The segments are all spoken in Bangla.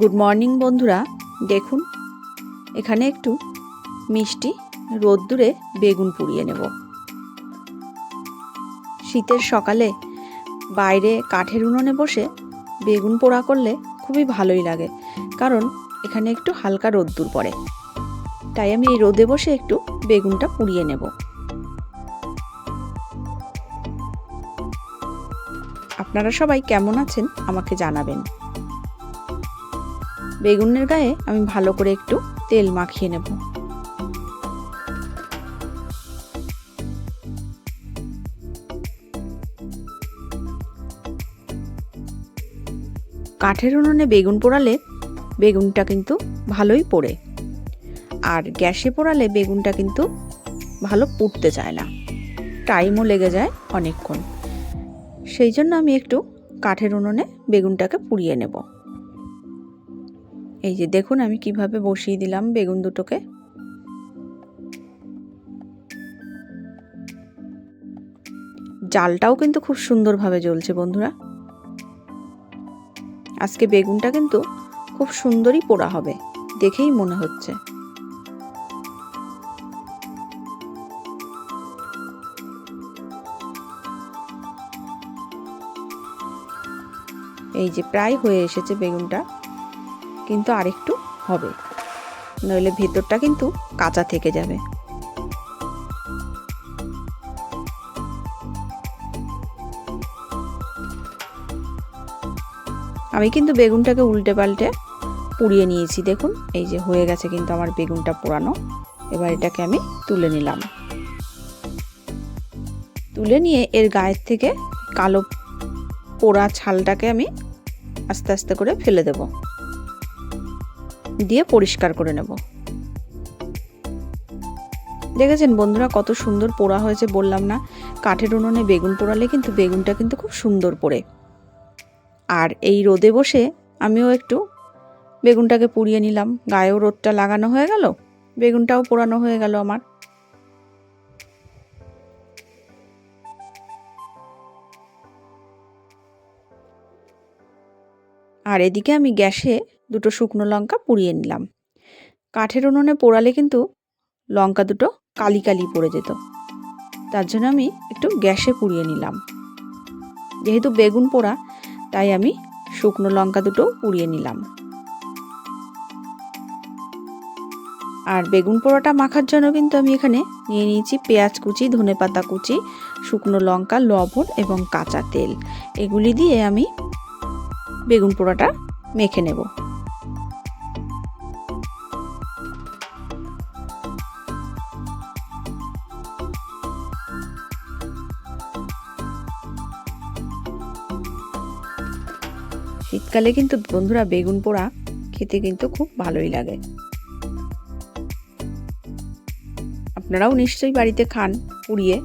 গুড মর্নিং বন্ধুরা। দেখুন, এখানে একটু মিষ্টি রোদ্দুরে বেগুন পুড়িয়ে নেব। শীতের সকালে বাইরে কাঠের উনুনে বসে বেগুন পোড়া করলে খুবই ভালোই লাগে, কারণ এখানে একটু হালকা রোদ্দুর পড়ে। তাই আমি এই রোদে বসে একটু বেগুনটা পুড়িয়ে নেব। আপনারা সবাই কেমন আছেন আমাকে জানাবেন। বেগুনের গায়ে আমি ভালো করে একটু তেল মাখিয়ে নেব। কাঠের উনুনে বেগুন পোড়ালে বেগুনটা কিন্তু ভালোই পোড়ে। আর গ্যাসে পোড়ালে বেগুনটা কিন্তু ভালো পুড়তে চায় না। টাইমও লেগে যায় অনেকক্ষণ। সেই জন্য আমি একটু কাঠের উনুনে বেগুনটাকে পুড়িয়ে নেব। এই যে দেখুন আমি কীভাবে বসিয়ে দিলাম বেগুন দুটোকে। জালটাও কিন্তু খুব সুন্দরভাবে জ্বলছে বন্ধুরা। আজকে বেগুনটা কিন্তু খুব সুন্দরই পোড়া হবে, দেখেই মনে হচ্ছে। এই যে প্রায় হয়ে এসেছে বেগুনটা। কিন্তু আরেকটু হবে। নইলে ভেতরটা কিন্তু কাঁচা থেকে যাবে। আমি কিন্তু বেগুনটাকে উল্টে পাল্টে পুড়িয়ে নিয়েছি, দেখুন। এই যে হয়ে গেছে কিন্তু আমার বেগুনটা পোড়ানো। এবার এটাকে আমি তুলে নিলাম। তুলে নিয়ে এর গায়ের থেকে কালো পোড়া ছালটাকে আমি আস্তে আস্তে করে ফেলে দেব। দিয়ে পরিষ্কার করে নেব। দেখেছেন বন্ধুরা কত সুন্দর পোড়া হয়েছে বললাম না? কাঠের উনুনে বেগুন পোড়ালে কিন্তু বেগুনটা কিন্তু খুব সুন্দর পড়ে। আর এই রোদে বসে আমিও একটু বেগুনটাকে পুড়িয়ে নিলাম। গায়েও রোদটা লাগানো হয়ে গেল, বেগুনটাও পোড়ানো হয়ে গেল আমার। আর এদিকে আমি গ্যাসে দুটো শুকনো লঙ্কা পুড়িয়ে নিলাম। কাঠের উনুনে পোড়ালে কিন্তু লঙ্কা দুটো কালি কালি পড়ে যেত। তার জন্য আমি একটু গ্যাসে পুড়িয়ে নিলাম। যেহেতু বেগুন পোড়া, তাই আমি শুকনো লঙ্কা দুটো পুড়িয়ে নিলাম। আর বেগুন পোড়াটা মাখার জন্য কিন্তু আমি এখানে নিয়ে নিয়েছি পেঁয়াজ কুচি, ধনে পাতা কুচি, শুকনো লঙ্কা, লবণ এবং কাঁচা তেল। এগুলি দিয়ে আমি বেগুন পোড়াটা মেখে নেব। শীতকালে কিন্তু বন্ধুরা বেগুন পোড়া খেতে কিন্তু খুব ভালোই লাগে। আপনারাও নিশ্চয়ই বাড়িতে খান পুড়িয়ে।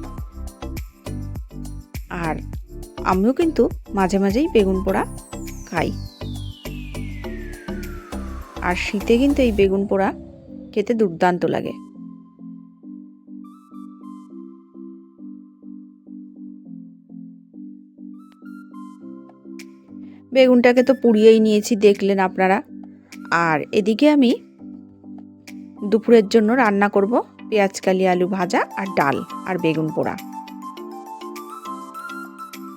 আর আমিও কিন্তু মাঝে মাঝেই বেগুন পোড়া খাই। আর শীতে কিন্তু এই বেগুন পোড়া খেতে দুর্দান্ত লাগে। বেগুনটাকে তো পুড়িয়েই নিয়েছি, দেখলেন আপনারা। আর এদিকে আমি দুপুরের জন্য রান্না করব পেঁয়াজ কালি আলু ভাজা আর ডাল আর বেগুন পোড়া।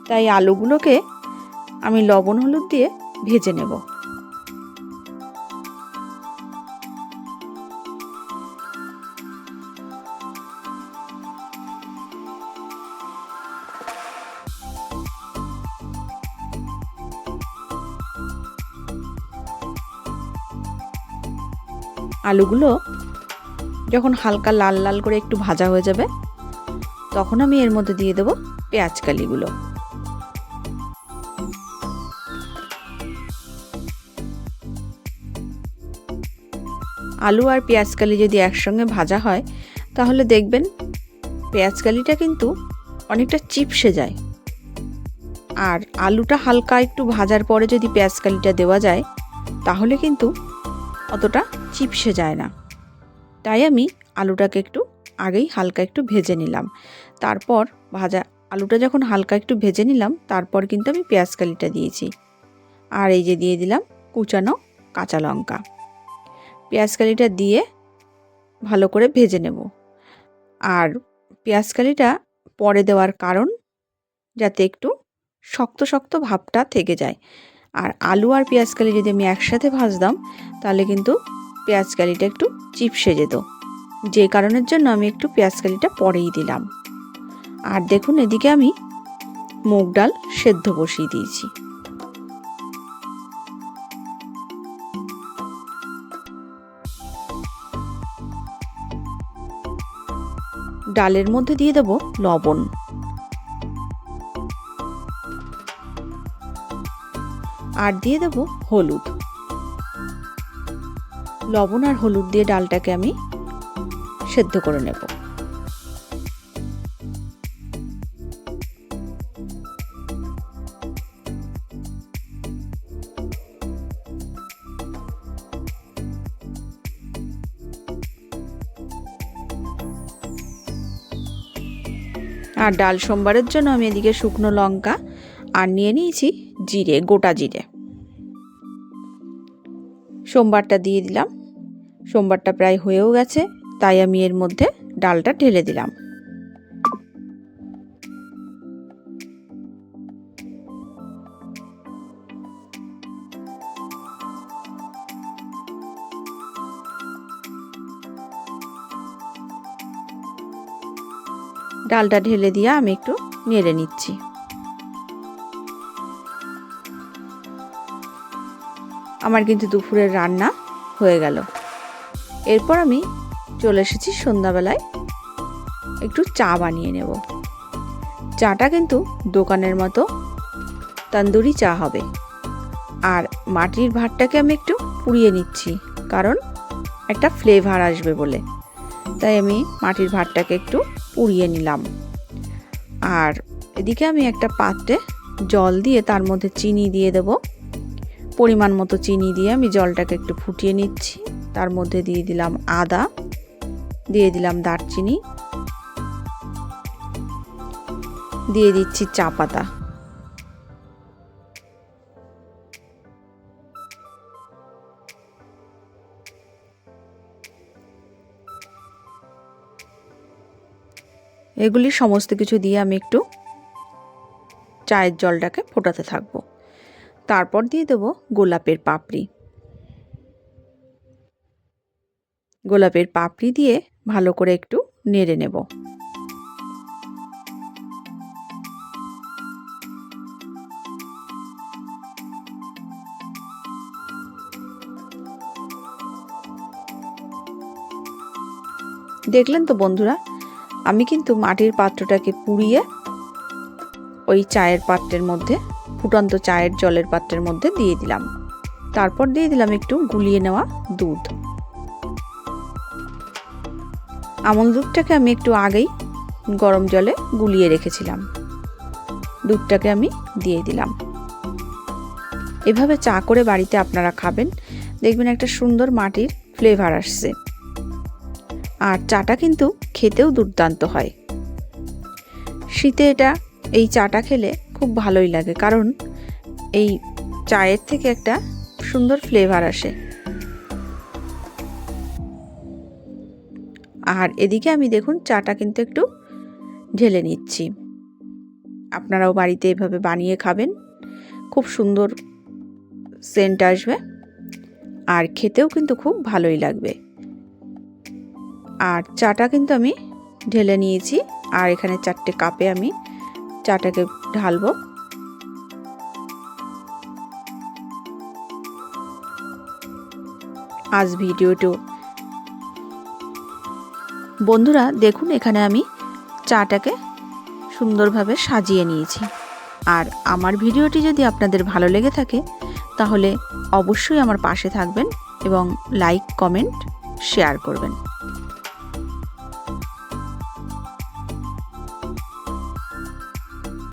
তাই আলুগুলোকে আমি লবণ হলুদ দিয়ে ভেজে নেব। আলুগুলো যখন হালকা লাল লাল করে একটু ভাজা হয়ে যাবে, তখন আমি এর মধ্যে দিয়ে দেবো পেঁয়াজ কালিগুলো। আলু আর পেঁয়াজকালি যদি একসঙ্গে ভাজা হয়, তাহলে দেখবেন পেঁয়াজকালিটা কিন্তু অনেকটা চিপসে যায়। আর আলুটা হালকা একটু ভাজার পরে যদি পেঁয়াজকালিটা দেওয়া যায়, তাহলে কিন্তু অতটা চিপসে যায় না। তাই আমি আলুটাকে একটু আগেই হালকা একটু ভেজে নিলাম। তারপর ভাজা আলুটা যখন হালকা একটু ভেজে নিলাম, তারপর কিন্তু আমি পেঁয়াজকালিটা দিয়েছি। আর এই যে দিয়ে দিলাম কুচানো কাঁচা লঙ্কা। পেঁয়াজকালিটা দিয়ে ভালো করে ভেজে নেব। আর পেঁয়াজকালিটা পরে দেওয়ার কারণ যাতে একটু শক্ত শক্ত ভাবটা থেকে যায়। আর আলু আর পেঁয়াজকালি যদি আমি একসাথে ভাজতাম, তাহলে কিন্তু পেঁয়াজকালিটা একটু চিপসে যেত যে কারণের জন্য আমি একটু পেঁয়াজ কালিটা পরেই দিলাম। আর দেখুন, এদিকে আমি মুগ ডাল সেদ্ধ বসিয়ে দিয়েছি। ডালের মধ্যে দিয়ে দেব লবণ। আর দিয়ে দেব হলুদ। লবণ আর হলুদ দিয়ে ডালটাকে আমি সেদ্ধ করে নেব। আর ডাল সোমবারের জন্য আমি এদিকে শুকনো লঙ্কা আর নিয়ে নিয়েছি জিরে, গোটা জিরে। সোমবারটা দিয়ে দিলাম। সোমবারটা প্রায় হয়েও গেছে, তাই আমি এর মধ্যে ডালটা ঢেলে দিলাম। ডালটা ঢেলে দিয়ে আমি একটু নেড়ে নিচ্ছি। আমার কিন্তু দুপুরের রান্না হয়ে গেল। এরপর আমি চলে এসেছি সন্ধ্যাবেলায় একটু চা বানিয়ে নেব। চাটা কিন্তু দোকানের মতো তন্দুরি চা হবে। আর মাটির ভাতটাকে আমি একটু পুড়িয়ে নিচ্ছি, কারণ একটা ফ্লেভার আসবে বলে। তাই আমি মাটির ভাতটাকে একটু পুড়িয়ে নিলাম। আর এদিকে আমি একটা পাত্রে জল দিয়ে তার মধ্যে চিনি দিয়ে দেব। পরিমাণ মতো চিনি দিয়ে আমি জলটাকে একটু ফুটিয়ে নিচ্ছি। তার মধ্যে দিয়ে দিলাম আদা, দিয়ে দিলাম দারচিনি, দিয়ে দিচ্ছি চা পাতা। এগুলি সমস্ত কিছু দিয়ে আমি একটু চায়ের জলটাকে ফোটাতে থাকব। তারপর দিয়ে দেবো গোলাপের পাপড়ি। গোলাপের পাপড়ি দিয়ে ভালো করে একটু নেড়ে নেব। দেখলেন তো বন্ধুরা, আমি কিন্তু মাটির পাত্রটাকে পুড়িয়ে ওই চায়ের পাত্রের মধ্যে, ফুটন্ত চায়ের জলের পাত্রের মধ্যে দিয়ে দিলাম। তারপর দিয়ে দিলাম একটু গুলিয়ে নেওয়া দুধ। আমল দুধটাকে আমি একটু আগেই গরম জলে গুলিয়ে রেখেছিলাম। দুধটাকে আমি দিয়ে দিলাম। এভাবে চা করে বাড়িতে আপনারা খাবেন, দেখবেন একটা সুন্দর মাটির ফ্লেভার আসছে। আর চাটা কিন্তু খেতেও দুর্দান্ত হয়। শীতে এটা, এই চাটা খেলে খুব ভালোই লাগে, কারণ এই চায়ের থেকে একটা সুন্দর ফ্লেভার আসে। আর এদিকে আমি দেখুন চাটা কিন্তু একটু ঢেলে নিচ্ছি। আপনারাও বাড়িতে এভাবে বানিয়ে খাবেন। খুব সুন্দর সেন্ট আসবে আর খেতেও কিন্তু খুব ভালোই লাগবে। আর চাটা কিন্তু আমি ঢেলে নিয়েছি আর এখানে চারটে কাপে আমি চাটাকে ঢালবো। আজ ভিডিওটো বন্ধুরা, দেখুন এখানে আমি চাটাকে সুন্দরভাবে সাজিয়ে নিয়েছি। আর আমার ভিডিওটি যদি আপনাদের ভালো লেগে থাকে, তাহলে অবশ্যই আমার পাশে থাকবেন এবং লাইক, কমেন্ট, শেয়ার করবেন।